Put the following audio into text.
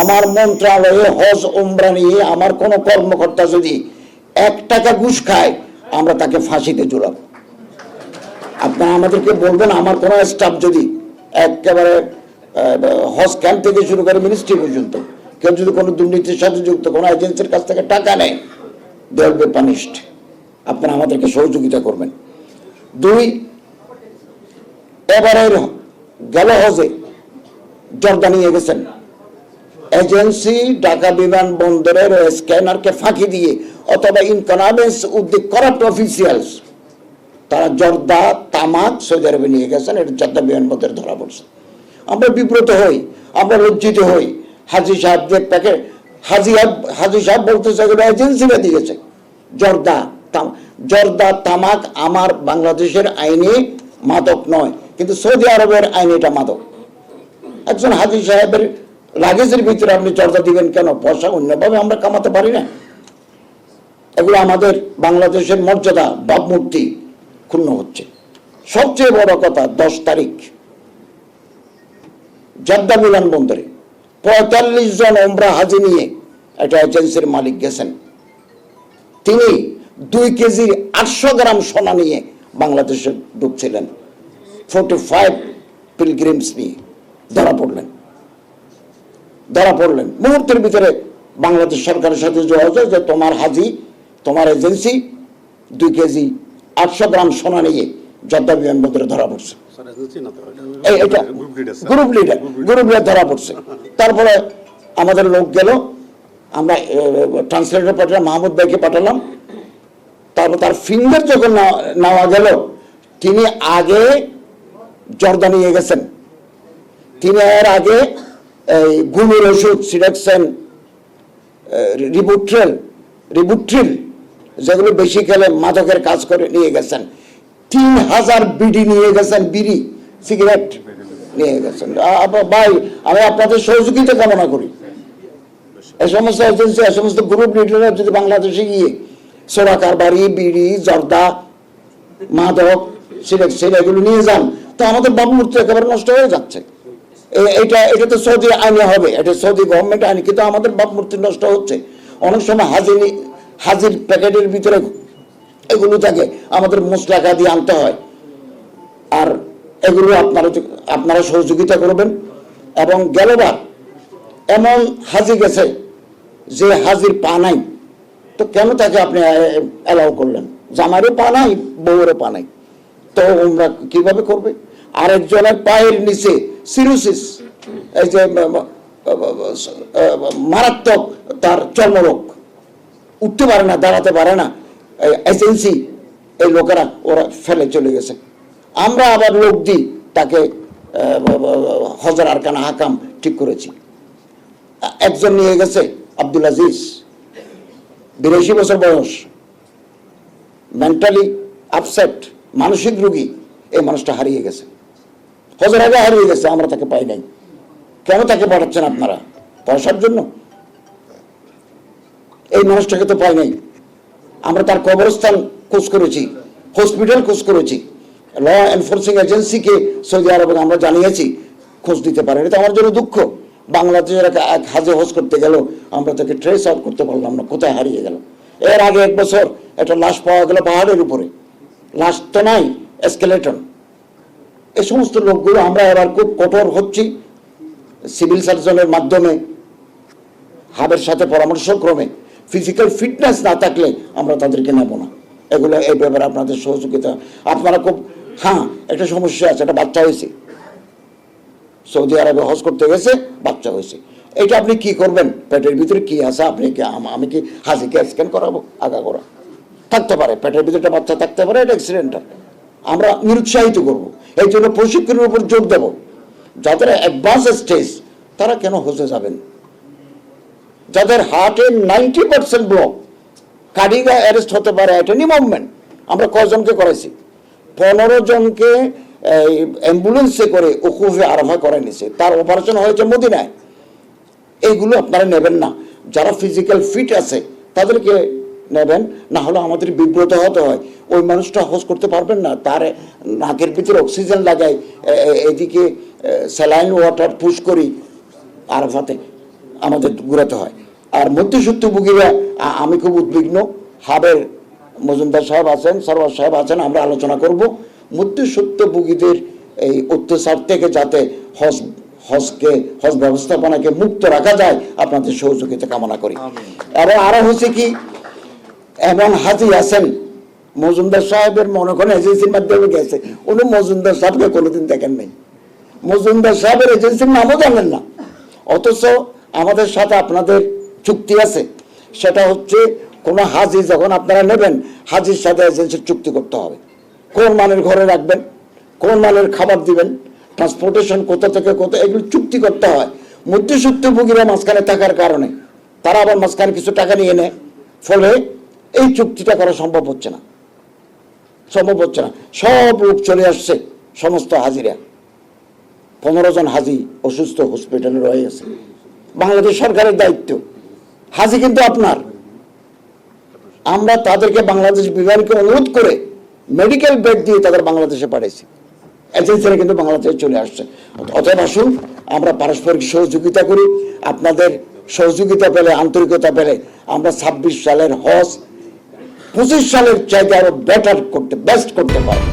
আমার মন্ত্রণালয়ে হজ, উমরা নিয়ে আমার কোনো কর্মকর্তা যদি এক টাকা ঘুষ খায়, আমরা তাকে ফাঁসিতে জোড়াব। আপনারা আমাদেরকে বলবেন, আমার কোনো স্টাফ যদি একেবারে হজ ক্যাম্প থেকে শুরু করে মিনিস্ট্রি পর্যন্ত, কেউ যদি কোনো দুর্নীতির সাথে যুক্ত, কোনো এজেন্সির কাছ থেকে টাকা নেয় দে বি পানিশড আপনারা আমাদেরকে সহযোগিতা করবেন। দুই, এবারের গেল হজে জর্দা নিয়ে গেছেন। এজেন্সি ঢাকা বিমানবন্দরের স্ক্যানারকে ফাঁকি দিয়ে অথবা in connivance with the corrupt officials তারা জর্দা, তামাক সৌদি আরবে নিয়ে গেছেন, এটা জর্দা বিমানবন্দরে ধরা পড়ছে। আমরা বিব্রত হই, আমরা লজ্জিত হই। হাজি সাহেবদের প্যাকেট হাজি হাজি সাহেব বলতেছে এগুলো এজেন্সিরা দিয়েছে জর্দা জর্দা, তামাক আমার বাংলাদেশের আইনে মাদক নয়, কিন্তু সৌদি আরবের আইনে এটা মাদক। একজন হাজি সাহেবের লাগেজের ভিতরে আপনি চর্চা দিবেন কেন? পয়সা অন্যভাবে আমরা কামাতে পারি না। এগুলো আমাদের বাংলাদেশের মর্যাদা, ভাবমূর্তি ক্ষুণ্ণ হচ্ছে। সবচেয়ে বড় কথা, দশ তারিখ। জর্দা বিমানবন্দরে পঁয়তাল্লিশ জন ওমরা হাজি নিয়ে একটা এজেন্সির মালিক গেছেন। তিনি দুই কেজি আটশো গ্রাম সোনা নিয়ে বাংলাদেশে ঢুকছিলেন ফোর্টি ফাইভ পিলগ্রিমস নিয়ে ধরা পড়লেন। ধরা পড়লেন। মুহূর্তের ভিতরে বাংলাদেশ সরকারের সাথে যোগাযোগ যে তোমার হাজি তোমার এজেন্সি দুই কেজি আটশো গ্রাম সোনা নিয়ে জর্দা বিমানবন্দরে ধরা পড়ছে। এটা গ্রুপ লিডার গ্রুপ লিডার ধরা পড়ছে। তারপরে আমাদের লোক গেল আমরা ট্রান্সলেটর পাঠালাম মাহমুদ ভাইকে পাঠালাম। তারপর তার ফিঙ্গার যখন নেওয়া- নেওয়া গেল তিনি আগে জর্দা নিয়ে গেছেন। তিনি এর আগে এই ঘুমের ওষুধ সিডাকশন রিবুট্রেল, রিবুট্রিল যেগুলো বেশি খেলে মাদকের কাজ করে নিয়ে গেছেন। তিন হাজার বিডি নিয়ে গেছেন, বিড়ি, সিগারেট নিয়ে গেছেন। ভাই, আমি আপনাদের সহযোগিতা কামনা করি। এই সমস্ত এজেন্সি এই সমস্ত গ্রুপ লিডাররা যদি বাংলাদেশে গিয়ে সোরা কারবারি, বিড়ি, জর্দা, মাদক সিলেট এগুলো নিয়ে যান, তো আমাদের ভাবমূর্তি একেবারে নষ্ট হয়ে যাচ্ছে। এ- এটা এটা তো সৌদি আইনে হবে, এটা সৌদি গভর্নমেন্ট আইন, কিন্তু আমাদের ভাবমূর্তি নষ্ট হচ্ছে। অনেক সময় হাজির হাজির প্যাকেটের ভিতরে এগুলো থাকে, আমাদের মশলাকা দিয়ে আনতে হয়। আর এগুলো আপনারা আপনারা সহযোগিতা করবেন। এবং গেলবার এমন হাজি গেছে যে হাজির পা নাই। তো কেন তাকে আপনি অ্যালাউ করলেন? জামারও পা নাই, বউয়েরও পা নাই। তো ওমরা কীভাবে করবে? আরেকজনের পায়ের নিচে সিরোসিস, এই যে মারাত্মক তার চর্মরোগ। উঠতে পারে না, দাঁড়াতে পারে না। এজেন্সি, এই লোকেরা, ওরা ফেলে চলে গেছে। আমরা আবার লোক দিই, তাকে হজর আরকানা হাকাম ঠিক করেছি। একজন নিয়ে গেছে, আব্দুল আজিজ। বিরাশি বছর বয়স। মেন্টালি আপসেট মানসিক রোগী, এই মানুষটা হারিয়ে গেছে। হজর আগে হারিয়ে গেছে, আমরা তাকে পাই নাই। কেন তাকে পাঠাচ্ছেন আপনারা? পয়সার জন্য? এই মানুষটাকে তো পাই নাই। আমরা তার কবরস্থান খোঁজ করেছি, হসপিটাল খোঁজ করেছি। ল এনফোর্সিং এজেন্সিকে সৌদি আরবে আমরা জানিয়েছি, খোঁজ দিতে পারেন এটা আমার জন্য দুঃখ। বাংলাদেশের এক হাজে হোস করতে গেল, আমরা তাকে ট্রেস আউট করতে পারলাম না, কোথায় হারিয়ে গেল? এর আগে এক বছর একটা লাশ পাওয়া গেল পাহাড়ের উপরে। লাশ তো নাই এসকেলেটন এই সমস্ত লোকগুলো আমরা এবার খুব কঠোর হচ্ছি। সিভিল সার্জনের মাধ্যমে, হাবের সাথে পরামর্শক্রমে ফিজিক্যাল ফিটনেস না থাকলে আমরা তাদেরকে নেব না। এগুলো এই ব্যাপারে আপনাদের সহযোগিতা। আপনারা খুব হ্যাঁ একটা সমস্যা আছে, একটা বাচ্চা হয়েছে। সৌদি আরবে হজ করতে গেছে, বাচ্চা হয়েছে। এটা আপনি কি করবেন? পেটের ভিতরে কি আছে? আপনি কি, আম- কি হাজিকে স্ক্যান করাবো? আগা করা। থাকতে পারে, পেটের ভিতরে বাচ্চা থাকতে পারে, এটা অ্যাক্সিডেন্টাল আমরা নিরুৎসাহিত করব। এই জন্য প্রশিক্ষণের উপর জোর দেব। যাদের অ্যাডভান্স স্টেজ তারা কেন হজে যাবেন? যাদের হার্টের ninety percent block cardiac arrest হতে পারে এট এনি মুভমেন্ট আমরা কজনকে করাইছি? পনেরো জনকে অ্যাম্বুলেন্সে করে উকুফে আরফা করে নিছে। তার অপারেশন হয়েছে মদিনায়। এইগুলো আপনারা নেবেন না। যারা ফিজিক্যাল ফিট আছে, তাদেরকে নেবেন না হলে আমাদের বিব্রত হতে হয়। ওই মানুষটা হোস করতে পারবেন না তার নাকের ভিতরে অক্সিজেন লাগাই এদিকে স্যালাইন ওয়াটার পুশ করি আরফাতে আমাদের ঘুরাতে হয়। আর মধ্যসূত্রভোগীরা আ- আমি খুব উদ্বিগ্ন। হাবের মজুমদার সাহেব আছেন সরওয়ার সাহেব আছেন আমরা আলোচনা করব। মধ্যসূত্রভোগীদের এই অত্যাচার থেকে যাতে হজ হজকে হজ ব্যবস্থাপনাকে মুক্ত রাখা যায় আপনাদের সহযোগিতা কামনা করি। এবং আরও হচ্ছে কি এমন হাজি আছেন, মজুমদার সাহেবের মনে করেন এজেন্সির মাধ্যমে গেছে। উনি মজুমদার সাহেবকে কোনোদিন দেখেন নাই। মজুমদার সাহেবের এজেন্সির নামও জানেন না। অথচ আমাদের সাথে আপনাদের চুক্তি আছে। সেটা হচ্ছে, কোনো হাজি যখন আপনারা নেবেন, হাজির সাথে এজেন্সির চুক্তি করতে হবে। কোন মানের ঘরে রাখবেন, কোন মানের খাবার দিবেন ট্রান্সপোর্টেশন কোথা থেকে কোথা, এগুলো চুক্তি করতে হয়। মধ্যসূত্রভোগীরা মাঝখানে থাকার কারণে, তারা আবার মাঝখানে কিছু টাকা নিয়ে নেয়। ফলে এই চুক্তিটা করা সম্ভব হচ্ছে না। সম্ভব হচ্ছে না। সব লোক চলে আসছে, সমস্ত হাজিরা। পনেরো জন হাজি অসুস্থ হসপিটালে রয়ে গেছে। বাংলাদেশ সরকারের দায়িত্ব। হাজি কিন্তু আপনার। আমরা তাদেরকে বাংলাদেশ বিমানকে অনুরোধ করে মেডিকেল বেড দিয়ে তাদের বাংলাদেশে পাঠিয়েছি এজেন্সিরা কিন্তু বাংলাদেশে চলে আসছে। অতএব আসুন, আমরা পারস্পরিক সহযোগিতা করি। আপনাদের সহযোগিতা পেলে, আন্তরিকতা পেলে আমরা ছাব্বিশ সালের হজ পঁচিশ সালের চাইতে আরও বেটার করতে বেস্ট করতে পারব।